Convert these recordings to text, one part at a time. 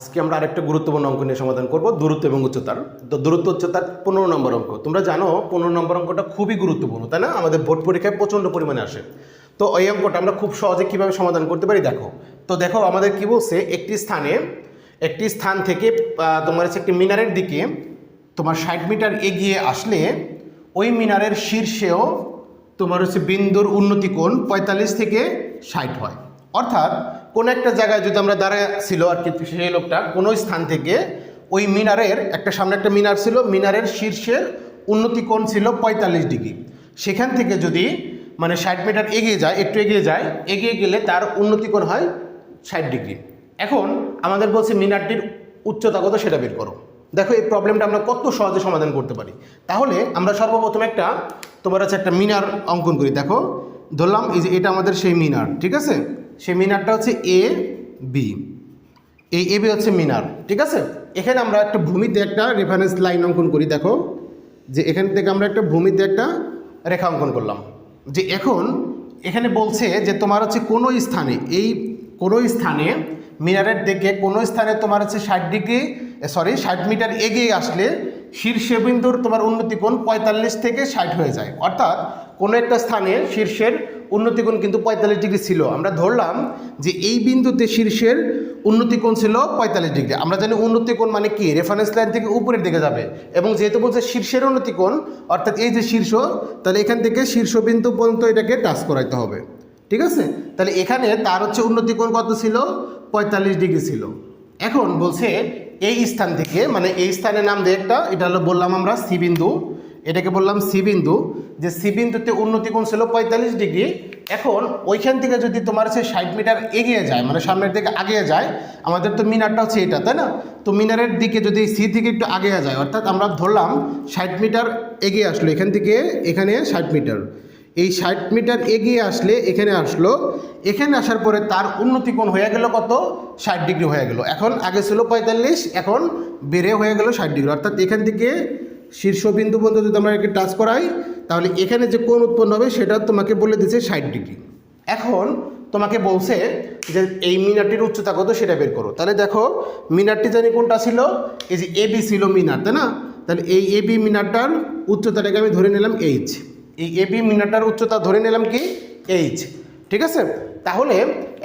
আজকে আমরা আরেকটা গুরুত্বপূর্ণ অঙ্ক নিয়ে সমাধান করব, দূরত্ব এবং উচ্চতার। তো দূরত্ব, উচ্চতার পনেরো নম্বর অঙ্ক। তোমরা জানো, পনেরো নম্বর অঙ্কটা খুবই গুরুত্বপূর্ণ, তাই না? আমাদের ভোট পরীক্ষায় প্রচণ্ড পরিমাণে আসে। তো ওই অঙ্কটা আমরা খুব সহজে কীভাবে সমাধান করতে পারি দেখো। তো দেখো, আমাদের কি বলছে, একটি স্থানে, একটি স্থান থেকে তোমার হচ্ছে একটি মিনারের দিকে তোমার ষাট মিটার এগিয়ে আসলে ওই মিনারের শীর্ষেও তোমার হচ্ছে বিন্দুর উন্নতি কোণ পঁয়তাল্লিশ থেকে ষাট হয়। অর্থাৎ কোনো একটা জায়গায় যদি আমরা দাঁড়ায় ছিল আর কি সেই লোকটা, কোনো স্থান থেকে, ওই মিনারের একটা সামনে একটা মিনার ছিল, মিনারের শীর্ষের উন্নতি কোণ ছিল পঁয়তাল্লিশ ডিগ্রি। সেখান থেকে যদি মানে ষাট মিটার এগিয়ে যায়, একটু এগিয়ে যায়, এগিয়ে গেলে তার উন্নতি কোণ হয় ষাট ডিগ্রি। এখন আমাদের বলছে মিনারটির উচ্চতা কত সেটা বের করো। দেখো এই প্রবলেমটা আমরা কত সহজে সমাধান করতে পারি। তাহলে আমরা সর্বপ্রথম একটা, তোমার হচ্ছে একটা মিনার অঙ্কন করি। দেখো ধরলাম, এই যে এটা আমাদের সেই মিনার ঠিক আছে? সেই মিনারটা হচ্ছে এ বি এই এ বি হচ্ছে মিনার ঠিক আছে? এখানে আমরা একটা ভূমিতে একটা রেফারেন্স লাইন অঙ্কন করি, দেখো। যে এখান থেকে আমরা একটা ভূমিতে একটা রেখা অঙ্কন করলাম। যে এখন এখানে বলছে যে তোমার হচ্ছে কোনো স্থানে, এই কোনো স্থানে মিনারের দিকে কোনো স্থানে তোমার হচ্ছে ষাট ডিগ্রি সরি ষাট মিটার এগিয়ে আসলে শীর্ষবিন্দুর তোমার উন্নতি কোণ পঁয়তাল্লিশ থেকে ষাট হয়ে যায়। অর্থাৎ কোনো একটা স্থানে শীর্ষের উন্নতি কোণ কিন্তু পঁয়তাল্লিশ ডিগ্রি ছিল। আমরা ধরলাম যে এই বিন্দুতে শীর্ষের উন্নতি কোণ ছিল পঁয়তাল্লিশ ডিগ্রি। আমরা জানি উন্নতি কোণ মানে কি? রেফারেন্স লাইন থেকে উপরের দিকে যাবে। এবং যেহেতু বলছে শীর্ষের উন্নতি কোণ, অর্থাৎ এই যে শীর্ষ, তাহলে এখান থেকে শীর্ষবিন্দু পর্যন্ত এটাকে টাচ করাইতে হবে। ঠিক আছে? তাহলে এখানে তার হচ্ছে উন্নতি কোণ কত ছিল? পঁয়তাল্লিশ ডিগ্রি ছিল। এখন বলছে এই স্থান থেকে মানে এই স্থানের নাম দিয়ে একটা, এটা হলো বললাম আমরা সি বিন্দু, এটাকে বললাম সি বিন্দু, যে সি বিন্দুতে উন্নতি কোণ ছিল পঁয়তাল্লিশ ডিগ্রি। এখন ওইখান থেকে যদি তোমার হচ্ছে ষাট মিটার এগিয়ে যায় মানে সামনের দিকে আগিয়ে যায়, আমাদের তো মিনারটা হচ্ছে এটা, তাই না? তো মিনারের দিকে যদি সি থেকে একটু আগিয়ে যায়, অর্থাৎ আমরা ধরলাম ষাট মিটার এগিয়ে আসলো, এখান থেকে এখানে ষাট মিটার। এই ষাট মিটার এগিয়ে আসলে এখানে আসলো। এখানে আসার পরে তার উন্নতি কোণ হয়ে গেল কত? ষাট ডিগ্রি হয়ে গেল। এখন আগে ছিল পঁয়তাল্লিশ, এখন বেড়ে হয়ে গেল ষাট ডিগ্রি। অর্থাৎ এখান থেকে শীর্ষবিন্দু পর্যন্ত যদি আমরা একে টাচ করাই, তাহলে এখানে যে কোণ উৎপন্ন হবে সেটা তোমাকে বলে দিচ্ছে ষাট ডিগ্রি। এখন তোমাকে বলছে যে এই মিনারটির উচ্চতা কত সেটা বের করো। তাহলে দেখো, মিনারটি জানি কোনটা ছিল? এই যে এবি ছিল মিনার, তাই না? তাহলে এই এবি মিনারটার উচ্চতাটাকে আমি ধরে নিলাম এইচ। এই এবি মিনারটার উচ্চতা ধরে নিলাম কি? এইচ ঠিক আছে? তাহলে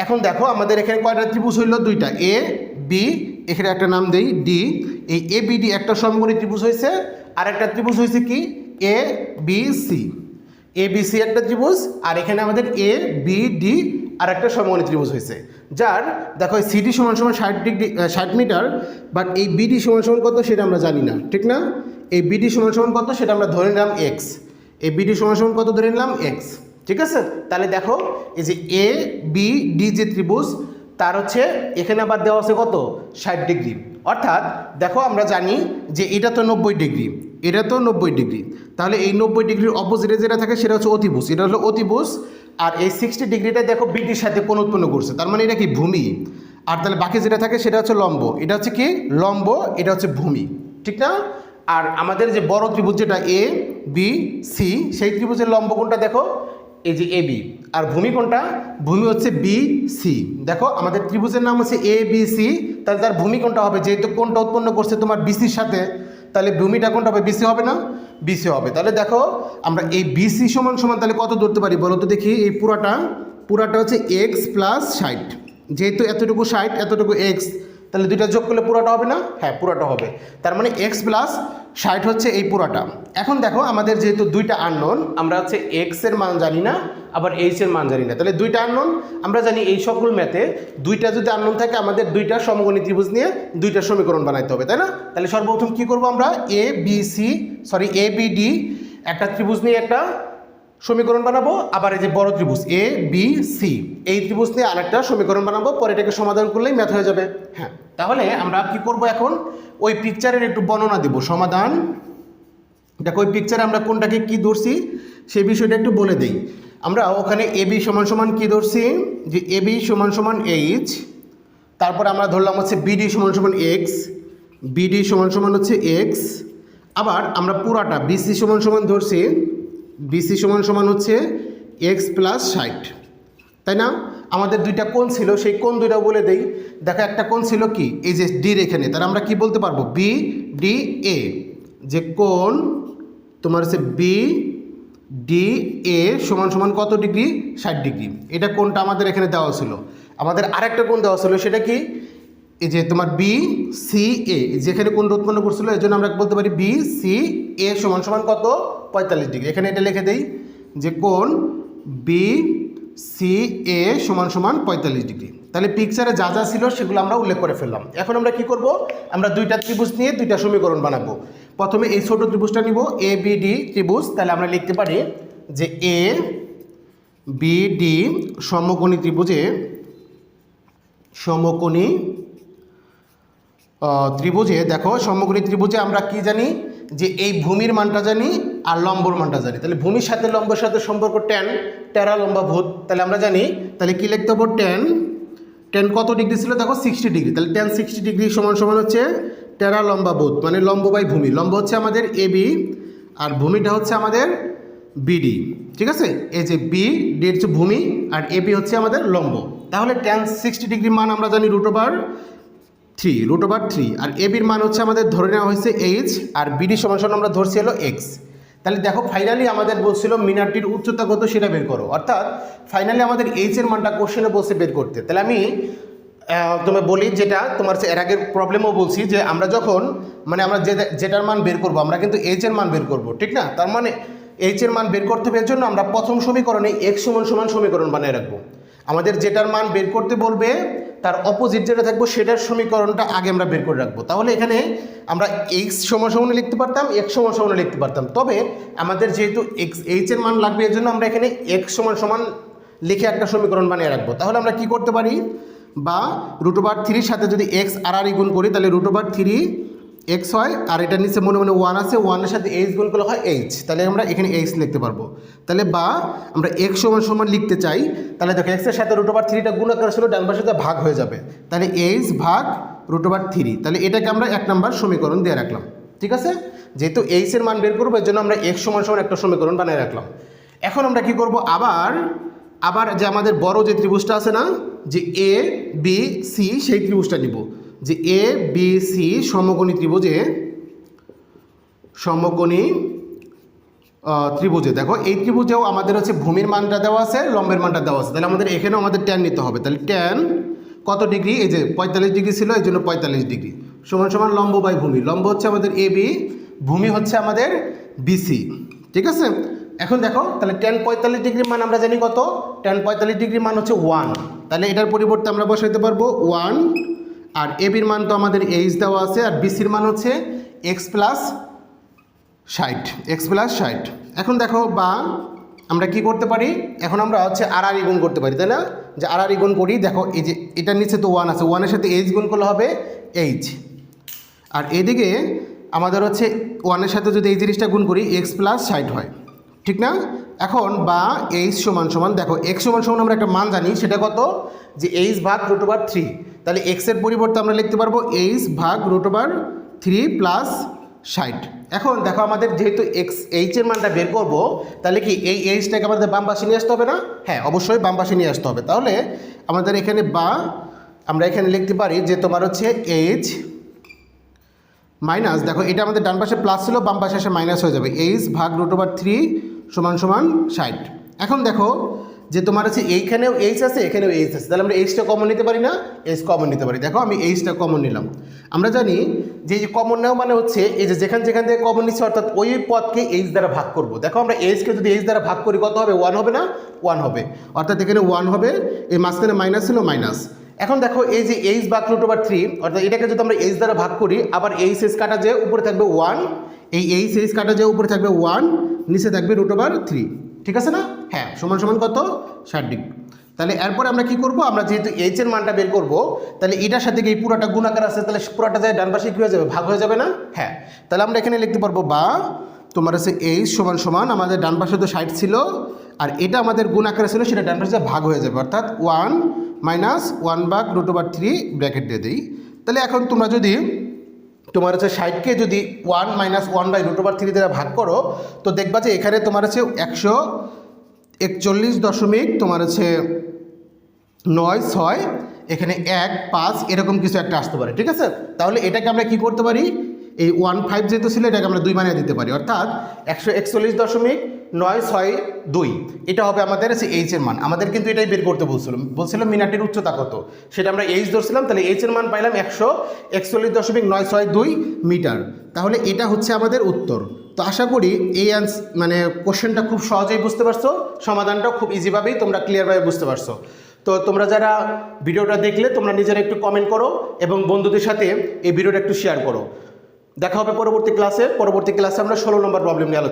এখন দেখো আমাদের এখানে কয়টা ত্রিভুজ হইল? দুইটা। এ বি এখানে একটা নাম দেই ডি এই এ বি ডি একটা সমকোণী ত্রিভুজ হয়েছে আর একটা ত্রিভুজ হয়েছে কি? A B C A B C একটা ত্রিভুজ, আর এখানে আমাদের এ বি ডি আর একটা সমকোণী ত্রিভুজ হয়েছে যার, দেখো সিডি সমান সমান ষাট ডিগ্রি ষাট মিটার বাট এই বিডি সমান সমান কত সেটা আমরা জানি না, ঠিক না? এই বিডি সমান সমান কত সেটা আমরা ধরে নিলাম এক্স এই বিডি সমান কত ধরে নিলাম? এক্স ঠিক আছে? তাহলে দেখো, এই যে এ বি ডি যে ত্রিভুজ, তার হচ্ছে এখানে আবার দেওয়া আছে কত? ষাট ডিগ্রি। অর্থাৎ দেখো, আমরা জানি যে এটা তো নব্বই ডিগ্রি। এটা তো নব্বই ডিগ্রি। তাহলে এই নব্বই ডিগ্রির অপোজিটে যেটা থাকে, সেটা হচ্ছে অতিভুজ। এটা হলো অতিভুজ। আর এই সিক্সটি ডিগ্রিটা দেখো বিটির সাথে কোন উৎপন্ন করছে। তার মানে এটা কি ভূমি? আর তাহলে বাকি যেটা থাকে, সেটা হচ্ছে লম্ব। এটা হচ্ছে কি? লম্ব, এটা হচ্ছে ভূমি। ঠিক না? আর আমাদের যে বড় ত্রিভুজ যেটা এ বি সি সেই ত্রিভুজের লম্ব কোনটা দেখো, এই যে এ বি আর ভূমি কোনটা ভূমি হচ্ছে বি সি দেখো, আমাদের ত্রিভুজের নাম হচ্ছে এ বি সি তাহলে তার ভূমি কোনটা হবে, যেহেতু কোনটা উৎপন্ন করছে তোমার বিসির সাথে, তাহলে ভূমিটা কোনটা হবে বিসি হবে না? বিসি হবে। তাহলে দেখো, আমরা এই বিসি সমান সমান তাহলে কত ধরতে পারি বলো তো দেখি? এই পুরাটা পুরাটা হচ্ছে এক্স প্লাস ষাট। যেহেতু এতটুকু ষাট, এতটুকু এক্স তাহলে দুইটা যোগ করলে পুরাটা হবে না? হ্যাঁ পুরাটা হবে। তার মানে এক্স প্লাস ষাট হচ্ছে এই পুরাটা। এখন দেখো, আমাদের যেহেতু দুইটা আননোন আমরা হচ্ছে এক্সের মান জানি না, আবার এইচের মান জানি না। তাহলে দুইটা আননোন আমরা জানি এই সকল ম্যাথে দুইটা যদি আননোন থাকে, আমাদের দুইটা সমগণী ত্রিভুজ নিয়ে দুইটা সমীকরণ বানাইতে হবে, তাই না? তাহলে সর্বপ্রথম কি করব আমরা? A B C sorry A B D একটা ত্রিভুজ নিয়ে একটা সমীকরণ বানাবো, আবার এই যে বড় ত্রিভুজ এ বি সি এই ত্রিভুজ নিয়ে আরেকটা সমীকরণ বানাবো, পরে এটাকে সমাধান করলেই ম্যাথ হয়ে যাবে। হ্যাঁ তাহলে আমরা কি করব এখন? ওই পিকচারের একটু বর্ণনা দেব, সমাধান। দেখো, ওই পিকচারে আমরা কোনটাকে কি ধরছি সেই বিষয়টা একটু বলে দিই। আমরা ওখানে এ বি সমান সমান কী ধরছি? যে এ বি সমান সমান এইচ তারপর আমরা ধরলাম হচ্ছে বিডি সমান সমান এক্স বিডি সমান সমান হচ্ছে এক্স আবার আমরা পুরাটা বিসি সমান সমান ধরছি। বিসি সমান সমান হচ্ছে এক্স প্লাস ষাট। তাই না? আমাদের দুইটা কোণ ছিল, সেই কোণ দুইটা বলে দেই। দেখো, একটা কোণ ছিল কি? এই যে ডির এখানে। তাহলে আমরা কি বলতে পারব? বি ডি এ যে কোণ তোমার হচ্ছে বি ডি এ সমান সমান কত ডিগ্রি? ষাট ডিগ্রি। এটা কোনটা আমাদের এখানে দেওয়া ছিল। আমাদের আরেকটা কোণ দেওয়া ছিল, সেটা কি? এই যে তোমার বি সি এ যেখানে কোন উৎপন্ন করছিল এই জন্য আমরা বলতে পারি বি সি এ সমান সমান কত? পঁয়তাল্লিশ ডিগ্রি এখানে এটা লিখে দেই যে কোন বি সি এ সমান সমান পঁয়তাল্লিশ ডিগ্রি তাহলে পিকচারে যা যা ছিল সেগুলো আমরা উল্লেখ করে ফেললাম। এখন আমরা কি করব? আমরা দুইটা ত্রিভুজ নিয়ে দুইটা সমীকরণ বানাবো। প্রথমে এই ছোট ত্রিভুজটা নিব এ বি ডি ত্রিভুজ। তাহলে আমরা লিখতে পারি যে এ বি ডি সমকোণী ত্রিভুজে সমকোণী ত্রিভুজে, দেখো সমগ্রী ত্রিভুজে আমরা কি জানি? যে এই ভূমির মানটা জানি আর লম্বর মানটা জানি। তাহলে ভূমির সাথে লম্বর সাথে সম্পর্ক টেন টেরা লম্বা ভূত, তাহলে আমরা জানি, তাহলে কি লিখতে হব? টেন টেন কত ডিগ্রি ছিল? দেখো সিক্সটি ডিগ্রি। তাহলে টেন সিক্সটি ডিগ্রি সমান সমান হচ্ছে টেরা লম্বা ভূত মানে লম্ব বাই ভূমি। লম্ব হচ্ছে আমাদের এ বি আর ভূমিটা হচ্ছে আমাদের বিডি ঠিক আছে? এই যে বি ডি হচ্ছে ভূমি আর এ বি হচ্ছে আমাদের লম্ব। তাহলে টেন সিক্সটি ডিগ্রি মান আমরা জানি root over three root over three R A বির মান হচ্ছে আমাদের ধরে নেওয়া হয়েছে এইচ আর বিডি সমান সমান আমরা ধরছি হলো এক্স তাহলে দেখো ফাইনালি আমাদের বলছিল মিনারটির উচ্চতা কত সেটা বের করো। অর্থাৎ ফাইনালি আমাদের এইচ এর মানটা কোশ্চেনে বসে বের করতে। তাহলে আমি তোমায় বলি যেটা, তোমার এর আগের প্রবলেমও বলছি যে আমরা যখন মানে আমরা যেটার মান বের করব, আমরা কিন্তু এইচ এর মান বের করব, ঠিক না? তার মানে এইচ এর মান বের করতে হবে এর জন্য আমরা প্রথম সমীকরণে এক্স সমান সমান সমীকরণ বানিয়ে রাখব। আমাদের যেটার মান বের করতে বলবে তার অপোজিট যেটা থাকব, সেটার সমীকরণটা আগে আমরা বের করে রাখব। তাহলে এখানে আমরা এক্স সমসামনে সমানে লিখতে পারতাম এক্স সমান সমানে লিখতে পারতাম। তবে আমাদের যেহেতু এক্স এইচের মান লাগবে এর জন্য আমরা এখানে এক্স সমান সমান লিখে একটা সমীকরণ বানিয়ে রাখব। তাহলে আমরা কি করতে পারি? বা রুটোভার থ্রির সাথে যদি এক্স আর আর গুণ করি, তাহলে রুট ওভার থ্রি এক্স হয় আর এটার নিচে মনে মনে ওয়ান আছে ওয়ানের সাথে এইচ গুণ করলে হয় এইচ তাহলে আমরা এখানে এইচ লিখতে পারব। তাহলে বা আমরা এক্স সমান সমান লিখতে চাই, তাহলে দেখো এক্সের সাথে রুট ওভার থ্রিটা গুণ আকার ছিল ডান পাশে ভাগ হয়ে যাবে। তাহলে এইচ ভাগ রুট ওভার থ্রি তাহলে এটাকে আমরা এক নম্বর সমীকরণ দিয়ে রাখলাম। ঠিক আছে? যেহেতু এইচ এর মান বের করব এর জন্য আমরা এক্স সমান সমান একটা সমীকরণ বানিয়ে রাখলাম। এখন আমরা কি করব? আবার আবার যে আমাদের বড় যে ত্রিভুজটা আছে না, যে এ বি সি সেই ত্রিভুজটা নিব। যে এ বি সি সমকোণী ত্রিভুজে সমকোণী ত্রিভুজে। দেখো, এই ত্রিভুজেও আমাদের হচ্ছে ভূমির মানটা দেওয়া আছে, লম্বের মানটা দেওয়া আছে। তাহলে আমাদের এখানেও আমাদের ট্যান নিতে হবে। তাহলে ট্যান কত ডিগ্রি? এই যে পঁয়তাল্লিশ ডিগ্রি ছিল, এই জন্য পঁয়তাল্লিশ ডিগ্রি। সমান সমান লম্ব বাই ভূমি। লম্ব হচ্ছে আমাদের এ বি ভূমি হচ্ছে আমাদের বিসি ঠিক আছে? এখন দেখো, তাহলে টেন পঁয়তাল্লিশ ডিগ্রি মান আমরা জানি কত? টেন পঁয়তাল্লিশ ডিগ্রি মান হচ্ছে ওয়ান তাহলে এটার পরিবর্তে আমরা বসাইতে পারব ওয়ান আর এবির মান তো আমাদের এইচ দেওয়া আছে, আর বিসির মান হচ্ছে এক্স প্লাস ষাট এক্স প্লাস ষাট। এখন দেখো, বা আমরা কি করতে পারি? এখন আমরা হচ্ছে আর আর গুণ করতে পারি, তাই না? যে আর আর গুণ করি, দেখো, এই যে এটার নিচে তো ওয়ান আছে ওয়ানের সাথে এইচ গুণ করলে হবে এইচ আর এদিকে আমাদের হচ্ছে ওয়ানের সাথে যদি এই জিনিসটা গুণ করি এক্স প্লাস ষাট হয়, ঠিক না? এখন বা এইচ সমান সমান, দেখো এক্স সমান সমান আমরা একটা মান জানি, সেটা কত? যে এইচ ভাগ রুট ওভার থ্রি তাহলে এক্সের পরিবর্তে আমরা লিখতে পারব এইচ ভাগ রুট ওভার থ্রি প্লাস ষাট। এখন দেখো আমাদের যেহেতু এক্স এইচের মানটা বের করব, তাহলে কি এই এইচটাকে আমাদের বাম পাশে নিয়ে আসতে হবে না? হ্যাঁ অবশ্যই বাম পাশে নিয়ে আসতে হবে। তাহলে আমাদের এখানে বা, আমরা এখানে লিখতে পারি যে তোমার হচ্ছে এইচ মাইনাস দেখো এটা আমাদের ডান পাশে প্লাস ছিল, বাম পাশে এসে মাইনাস হয়ে যাবে। এইচ ভাগ রুট ওভার থ্রি সমান সমান ষাট। এখন দেখো যে তোমার হচ্ছে এইখানেও এইচ আছে, এখানেও এইচ আছে। তাহলে আমরা এইচটা কমন নিতে পারি না? এইচ কমন নিতে পারি। দেখো, আমি এইচটা কমন নিলাম। আমরা জানি যে এই কমন নেওয়া মানে হচ্ছে এই যে যেখান যেখান থেকে কমন নিচ্ছে, অর্থাৎ ওই পদকে এইচ দ্বারা ভাগ করব। দেখো, আমরা এইচকে যদি এইচ দ্বারা ভাগ করি, কত হবে? ওয়ান হবে না? ওয়ান হবে। অর্থাৎ এখানে ওয়ান হবে এই মাঝখানে মাইনাস ছিল মাইনাস এখন দেখো, এই যে এইচ ভাগ রুট ওভার থ্রি অর্থাৎ এটাকে যদি আমরা এইচ দ্বারা ভাগ করি, আবার এইচ এইচ কাটা যে উপরে থাকবে ওয়ান এই এইচ এইচ কাটা যে উপরে থাকবে ওয়ান নিচে থাকবে রুট ওভার থ্রি ঠিক আছে না? হ্যাঁ সমান সমান কত? ষাট ডিগ্রি। তাহলে এরপরে আমরা কি করব? আমরা যেহেতু এইচ এর মানটা বের করব, তাহলে এটার সাথে এই পুরাটা গুণাকার আছে? তাহলে পুরাটা যায় ডান পাশে কী হয়ে যাবে? ভাগ হয়ে যাবে না? হ্যাঁ। তাহলে আমরা এখানে লিখতে পারব, বা তোমার হচ্ছে এইচ সমান সমান, আমাদের ডান পাশে তো ষাট ছিল, আর এটা আমাদের গুণ আকারে ছিল, সেটা ডান পাশে ভাগ হয়ে যাবে। অর্থাৎ ওয়ান মাইনাস ওয়ান বাগ রুট ওভার থ্রি ব্র্যাকেট দিয়ে দিই। তাহলে এখন তোমরা যদি তোমার হচ্ছে ষাটকে যদি one minus one by root over three দ্বারা ভাগ করো, তো দেখবা যে এখানে তোমার হচ্ছে একশো একচল্লিশ দশমিক তোমার হচ্ছে নয় ছয়, এখানে এক, পাঁচ, এরকম কিছু একটা আসতে পারে, ঠিক আছে? তাহলে এটাকে আমরা কি করতে পারি? এই ওয়ান ফাইভ যেহেতু ছিল, এটাকে আমরা দুই বানিয়ে দিতে পারি, অর্থাৎ একশো একচল্লিশ দশমিক নয় ছয় দুই। এটা হবে আমাদের হচ্ছে এইচ এর মান। আমাদের কিন্তু এটাই বের করতে বলছিল বলছিলাম মিনাটির উচ্চতা কত? সেটা আমরা এইচ ধরছিলাম, তাহলে এইচ এর মান পাইলাম একশো একচল্লিশ দশমিক নয় ছয় দুই মিটার। তাহলে এটা হচ্ছে আমাদের উত্তর। তো আশা করি এই মানে কোশ্চেনটা খুব সহজেই বুঝতে পারছ সমাধানটাও খুব ইজিভাবেই তোমরা ক্লিয়ারভাবে বুঝতে পারছ। তো তোমরা যারা ভিডিওটা দেখলে, তোমরা নিজেরা একটু কমেন্ট করো এবং বন্ধুদের সাথে এই ভিডিওটা একটু শেয়ার করো। দেখা হবে পরবর্তী ক্লাসে পরবর্তী ক্লাসে আমরা ষোলো নম্বর প্রবলেম নিয়ে আলোচনা